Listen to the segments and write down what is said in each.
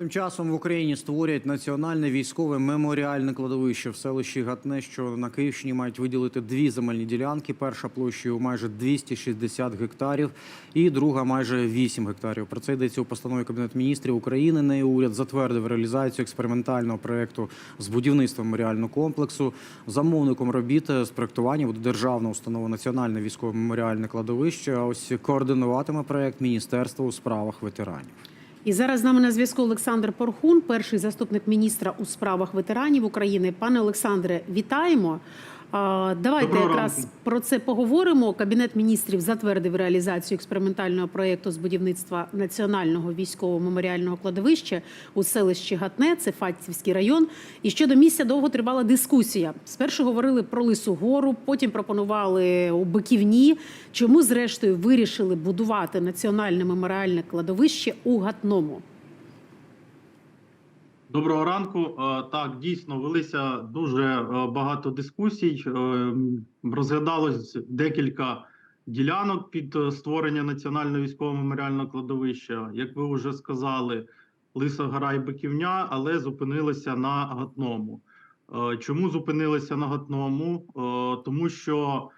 Тим часом в Україні створять національне військове меморіальне кладовище в селищі Гатне, що на Київщині мають виділити дві земельні ділянки. Перша площею майже 260 гектарів, і друга майже 8 гектарів. Про це йдеться у постанові Кабінету міністрів України. Нею уряд затвердив реалізацію експериментального проєкту з будівництва меморіального комплексу. Замовником робіт з проєктування буде державна установа Національне військове меморіальне кладовище. А ось координуватиме проєкт Міністерство у справах ветеранів. І зараз з нами на зв'язку Олександр Порхун, перший заступник міністра у справах ветеранів України. Пане Олександре, вітаємо. Давайте Доброго якраз ранку. про це поговоримо. Кабінет міністрів затвердив реалізацію експериментального проєкту з будівництва національного військового меморіального кладовища у селищі Гатне, це Фатцівський район. І щодо місця довго тривала дискусія. Спершу говорили про Лису Гору, потім пропонували у Биківні. Чому, зрештою, вирішили будувати національне меморіальне кладовище у Гатному? Доброго ранку. Е, Так, дійсно велися дуже е, багато дискусій. Е, Розглядалось декілька ділянок під створення національного військового меморіального кладовища. Як ви вже сказали, Лиса Гора і Биківня, але зупинилися на Гатному. Чому зупинилися на Гатному? Тому що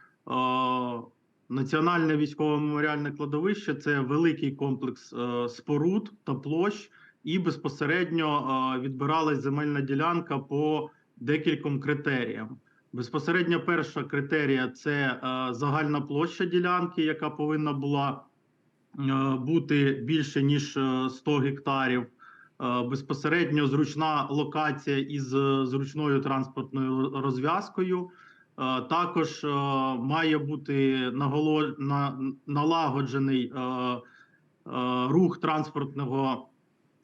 Національне військове меморіальне кладовище це великий комплекс споруд та площ і безпосередньо відбиралась земельна ділянка по декільком критеріям. Безпосередньо перша критерія це загальна площа ділянки, яка повинна була бути більше ніж е, 100 гектарів. Е, Безпосередньо зручна локація із е, зручною транспортною розв'язкою. Також має бути наголо- налагоджений рух транспортного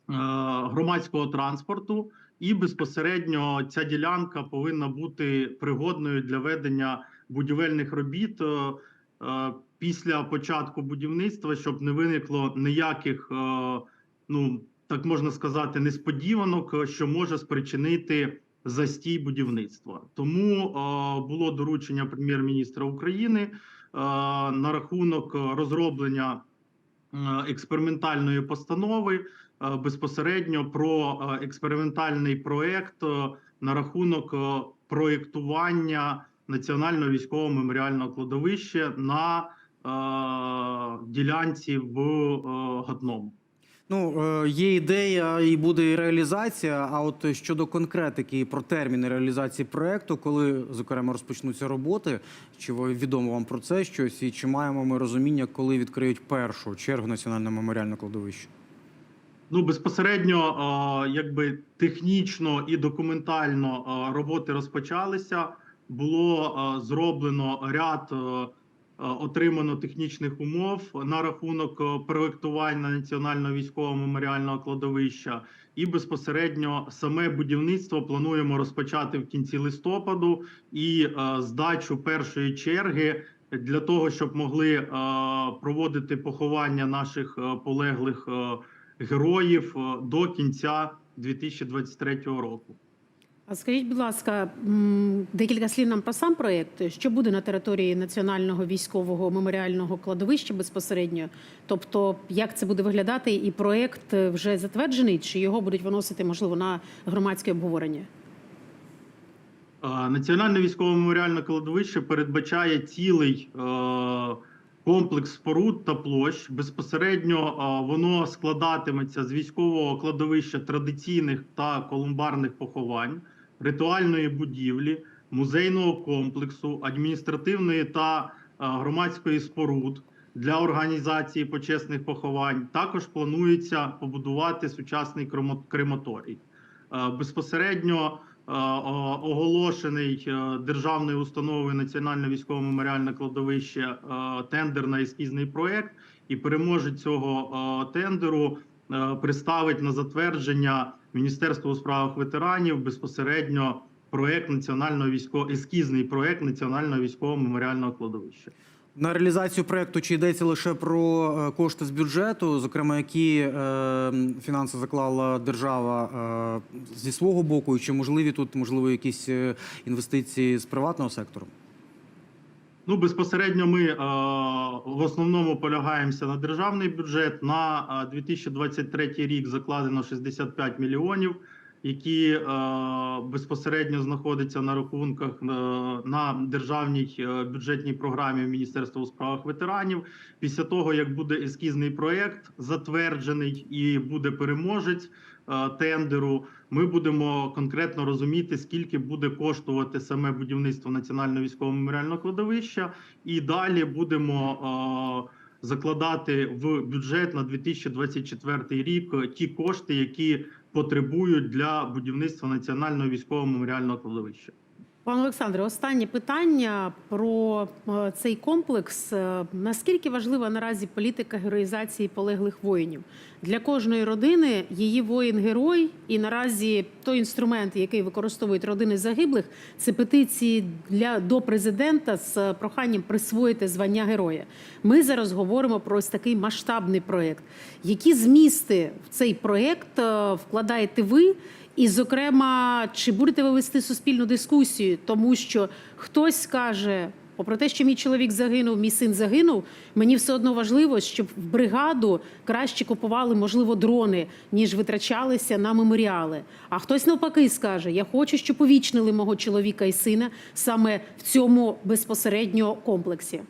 громадського транспорту, і безпосередньо ця ділянка повинна бути пригодною для ведення будівельних робіт е, е, після початку будівництва, щоб не виникло ніяких, е, ну так можна сказати, несподіванок, е, що може спричинити застій будівництва. Тому е, було доручення прем'єр-міністра України е, на рахунок е, розроблення е, експериментальної постанови е, безпосередньо про е, експериментальний проект е, на рахунок е, проєктування національного військового меморіального кладовища на е, ділянці в е, Гатному. Ну, е, є ідея і буде реалізація. А от щодо конкретики про терміни реалізації проекту, коли зокрема розпочнуться роботи, чи відомо вам про це щось, і чи маємо ми розуміння, коли відкриють першу чергу національне меморіальне кладовище? Ну, безпосередньо, якби технічно і документально роботи розпочалися. Було зроблено ряд отримано технічних умов на рахунок проектування національного військового меморіального кладовища, і безпосередньо саме будівництво плануємо розпочати в кінці листопаду і здачу першої черги для того, щоб могли проводити поховання наших полеглих. Героїв е, до кінця 2023 року. А скажіть, будь ласка, декілька слів нам про сам проєкт. Що буде на території національного військового меморіального кладовища безпосередньо? Тобто, як це буде виглядати, і проєкт е, вже затверджений, чи його будуть виносити можливо на громадське обговорення? Е, Національне військове меморіальне кладовище передбачає цілий е, комплекс споруд та площ. Безпосередньо воно складатиметься з військового кладовища традиційних та колумбарних поховань, ритуальної будівлі, музейного комплексу, адміністративної та громадської споруд. Для організації почесних поховань також планується побудувати сучасний крематорій. Безпосередньо оголошений е, державною установою Національне військове меморіальне кладовище е, тендер на ескізний проект, і переможець цього е, тендеру е, представить на затвердження Міністерства у справах ветеранів безпосередньо проект національного військового ескізний проект національного військового меморіального кладовища. На реалізацію проекту чи йдеться лише про е, кошти з бюджету, зокрема, які е, фінанси заклала держава е, зі свого боку, і чи можливі тут можливо якісь інвестиції з приватного сектору? Ну, безпосередньо ми е, в основному полягаємося на державний бюджет. На е, 2023 рік закладено 65 мільйонів, які е, безпосередньо знаходяться на рахунках е, на державній е, бюджетній програмі Міністерства у справах ветеранів. Після того, як буде ескізний проєкт затверджений і буде переможець е, тендеру, ми будемо конкретно розуміти, скільки буде коштувати саме будівництво національного військового меморіального кладовища, і далі будемо е, закладати в бюджет на 2024 рік ті кошти, які потребують для будівництва національного військового меморіального кладовища. Пане Олександре, останнє питання про е, цей комплекс. Е, Наскільки важлива наразі політика героїзації полеглих воїнів для кожної родини? Її воїн-герой, і наразі той інструмент, який використовують родини загиблих, це петиції для до президента з проханням присвоїти звання героя. Ми зараз говоримо про ось такий масштабний проєкт. Які змісти в цей проєкт е, вкладаєте ви? І, зокрема, чи будете ви вести суспільну дискусію, тому що хтось скаже, попри те, що мій чоловік загинув, мій син загинув, мені все одно важливо, щоб в бригаду краще купували, можливо, дрони, ніж витрачалися на меморіали. А хтось навпаки скаже: Я хочу, щоб повічнили мого чоловіка і сина саме в цьому безпосередньо комплексі.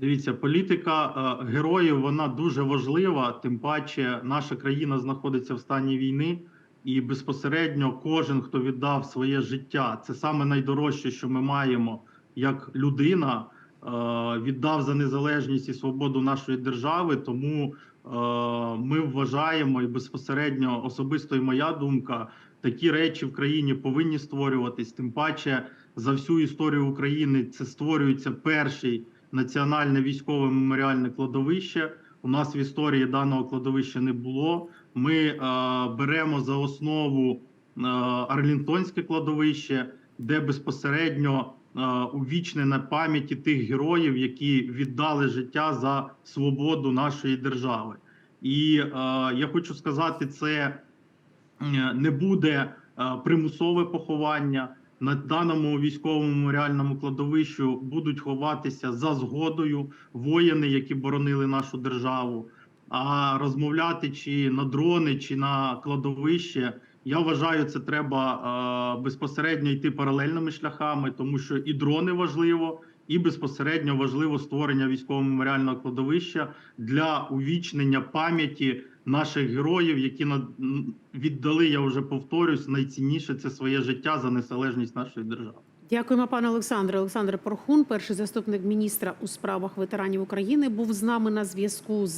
Дивіться, політика е, героїв вона дуже важлива. Тим паче, наша країна знаходиться в стані війни, і безпосередньо кожен, хто віддав своє життя, це саме найдорожче, що ми маємо як людина, е, віддав за незалежність і свободу нашої держави. Тому е, ми вважаємо і безпосередньо особисто і моя думка, такі речі в країні повинні створюватись. Тим паче за всю історію України це створюється перший національне військове меморіальне кладовище. У нас в історії даного кладовища не було. Ми е, беремо за основу е, Арлінтонське кладовище, де безпосередньо е, увічнена пам'яті тих героїв, які віддали життя за свободу нашої держави. І е, я хочу сказати, це не буде примусове поховання. На даному військовому меморіальному кладовищу будуть ховатися за згодою воїни, які боронили нашу державу. А розмовляти чи на дрони, чи на кладовище, я вважаю, це треба е, безпосередньо йти паралельними шляхами, тому що і дрони важливо, і безпосередньо важливо створення військового меморіального кладовища для увічнення пам'яті наших героїв, які віддали, я вже повторюсь, найцінніше це своє життя за незалежність нашої держави. Дякуємо, пане Олександре. Олександр Порхун, перший заступник міністра у справах ветеранів України, був з нами на зв'язку. з